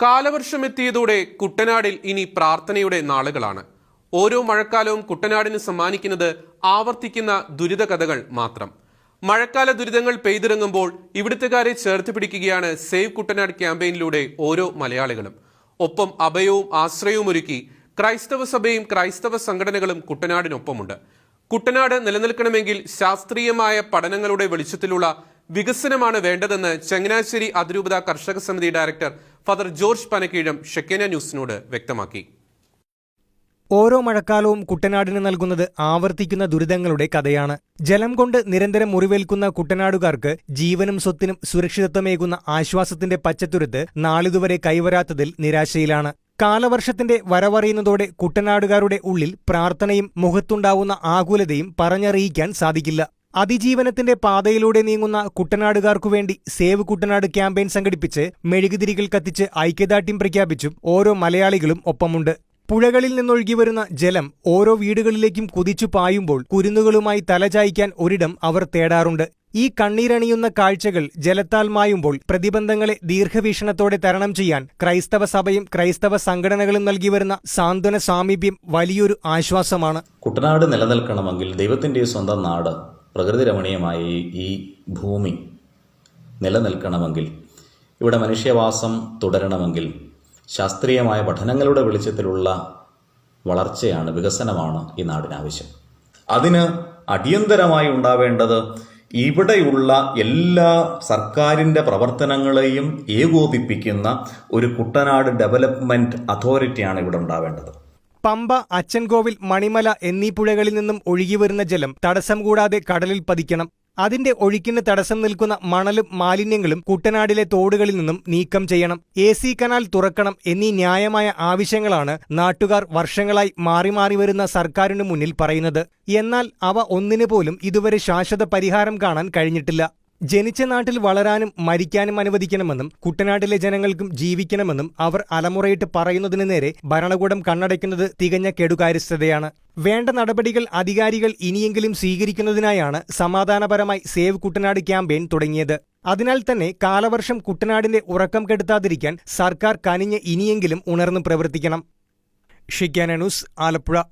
കാലവർഷം എത്തിയതോടെ കുട്ടനാടിൽ ഇനി പ്രാർത്ഥനയുടെ നാളുകളാണ്. ഓരോ മഴക്കാലവും കുട്ടനാടിന് സമ്മാനിക്കുന്നത് ആവർത്തിക്കുന്ന ദുരിത കഥകൾ മാത്രം. മഴക്കാല ദുരിതങ്ങൾ പെയ്തിറങ്ങുമ്പോൾ ഇവിടുത്തുകാരെ ചേർത്ത് പിടിക്കുകയാണ് സേവ് കുട്ടനാട് ക്യാമ്പയിനിലൂടെ ഓരോ മലയാളികളും. ഒപ്പം അഭയവും ആശ്രയവും ഒരുക്കി ക്രൈസ്തവ സഭയും ക്രൈസ്തവ സംഘടനകളും കുട്ടനാടിനൊപ്പമുണ്ട്. കുട്ടനാട് നിലനിൽക്കണമെങ്കിൽ ശാസ്ത്രീയമായ പഠനങ്ങളുടെ വെളിച്ചത്തിലുള്ള വികസനമാണ് വേണ്ടതെന്ന് ചങ്ങനാശ്ശേരി അതിരൂപത കർഷക സമിതി director father George Panakkeezham Shekinah ന്യൂസിനോട് വ്യക്തമാക്കി. ഓരോ മഴക്കാലവും കുട്ടനാടിന് നൽകുന്നത് ആവർത്തിക്കുന്ന ദുരിതങ്ങളുടെ കഥയാണ്. ജലം കൊണ്ട് നിരന്തരം മുറിവേൽക്കുന്ന കുട്ടനാടുകാർക്ക് ജീവനും സ്വത്തിനും സുരക്ഷിതത്വമേകുന്ന ആശ്വാസത്തിന്റെ പച്ചത്തുരുത്ത് നാളിതുവരെ കൈവരാത്തതിൽ നിരാശയിലാണ്. കാലവർഷത്തിന്റെ വരവറിയുന്നതോടെ കുട്ടനാടുകാരുടെ ഉള്ളിൽ പ്രാർത്ഥനയും മുഖത്തുണ്ടാവുന്ന ആകുലതയും പറഞ്ഞറിയിക്കാൻ സാധിക്കില്ല. അതിജീവനത്തിന്റെ പാതയിലൂടെ നീങ്ങുന്ന കുട്ടനാടുകാർക്കു വേണ്ടി സേവ് കുട്ടനാട് ക്യാമ്പയിൻ സംഘടിപ്പിച്ച് മെഴുകുതിരികൾ കത്തിച്ച് ഐക്യദാർഢ്യം പ്രഖ്യാപിച്ചും ഓരോ മലയാളികളും ഒപ്പമുണ്ട്. പുഴകളിൽ നിന്നൊഴുകി വരുന്ന ജലം ഓരോ വീടുകളിലേക്കും കുതിച്ചു പായുമ്പോൾ കുരുന്നുകളുമായി തലചായ്ക്കാൻ ഒരിടം അവർ തേടാറുണ്ട്. ഈ കണ്ണീരണിയുന്ന കാഴ്ചകൾ ജലത്താൽ മായുമ്പോൾ പ്രതിബന്ധങ്ങളെ ദീർഘവീക്ഷണത്തോടെ തരണം ചെയ്യാൻ ക്രൈസ്തവ സഭയും ക്രൈസ്തവ സംഘടനകളും നൽകി വരുന്ന സാന്ത്വന സാമീപ്യം വലിയൊരു ആശ്വാസമാണ്. കുട്ടനാട് നിലനിൽക്കണമെങ്കിൽ ദൈവത്തിന്റെ സ്വന്തം നാട് പ്രകൃതി രമണീയമായ ഈ- ഭൂമി നിലനിൽക്കണമെങ്കിൽ ഇവിടെ മനുഷ്യവാസം തുടരണമെങ്കിൽ ശാസ്ത്രീയമായ പഠനങ്ങളുടെ വെളിച്ചത്തിലുള്ള വളർച്ചയാണ് വികസനമാണ് ഈ നാടിനാവശ്യം. അതിന് അടിയന്തരമായി ഉണ്ടാവേണ്ടത് ഇവിടെയുള്ള എല്ലാ സർക്കാരിന്റെ പ്രവർത്തനങ്ങളെയും ഏകോപിപ്പിക്കുന്ന ഒരു കുട്ടനാട് ഡെവലപ്മെന്റ് അതോറിറ്റിയാണ് ഇവിടെ ഉണ്ടാവേണ്ടത്. പമ്പ അച്ചൻകോവിൽ മണിമല എന്നീ പുഴകളിൽ നിന്നും ഒഴുകിവരുന്ന ജലം തടസ്സം കൂടാതെ കടലിൽ പതിക്കണം. അതിന്റെ ഒഴുക്കിന് തടസ്സം നിൽക്കുന്ന മണലും മാലിന്യങ്ങളും കുട്ടനാടിലെ തോടുകളിൽ നിന്നും നീക്കം ചെയ്യണം. എ സി കനാൽ തുറക്കണം എന്നീ ന്യായമായ ആവശ്യങ്ങളാണ് നാട്ടുകാർ വർഷങ്ങളായി മാറി മാറി വരുന്ന സർക്കാരിനു മുന്നിൽ പറയുന്നത്. എന്നാൽ അവ ഒന്നിനു പോലും ഇതുവരെ ശാശ്വത പരിഹാരം കാണാൻ കഴിഞ്ഞിട്ടില്ല. ജനിച്ച നാട്ടിൽ വളരാനും മരിക്കാനും അനുവദിക്കണമെന്നും കുട്ടനാട്ടിലെ ജനങ്ങൾക്കും ജീവിക്കണമെന്നും അവർ അലമുറയിട്ട് പറയുന്നതിനു നേരെ ഭരണകൂടം കണ്ണടയ്ക്കുന്നത് തികഞ്ഞ കെടുകാര്യസ്ഥതയാണ്. വേണ്ട നടപടികൾ അധികാരികൾ ഇനിയെങ്കിലും സ്വീകരിക്കുന്നതിനായാണ് സമാധാനപരമായി സേവ് കുട്ടനാട് ക്യാമ്പയിൻ തുടങ്ങിയത്. അതിനാൽ തന്നെ കാലവർഷം കുട്ടനാടിന്റെ ഉറക്കം കെടുത്താതിരിക്കാൻ സർക്കാർ കനിഞ്ഞ് ഇനിയെങ്കിലും ഉണർന്നു പ്രവർത്തിക്കണം. ഷിക്കാന ന്യൂസ് ആലപ്പുഴ.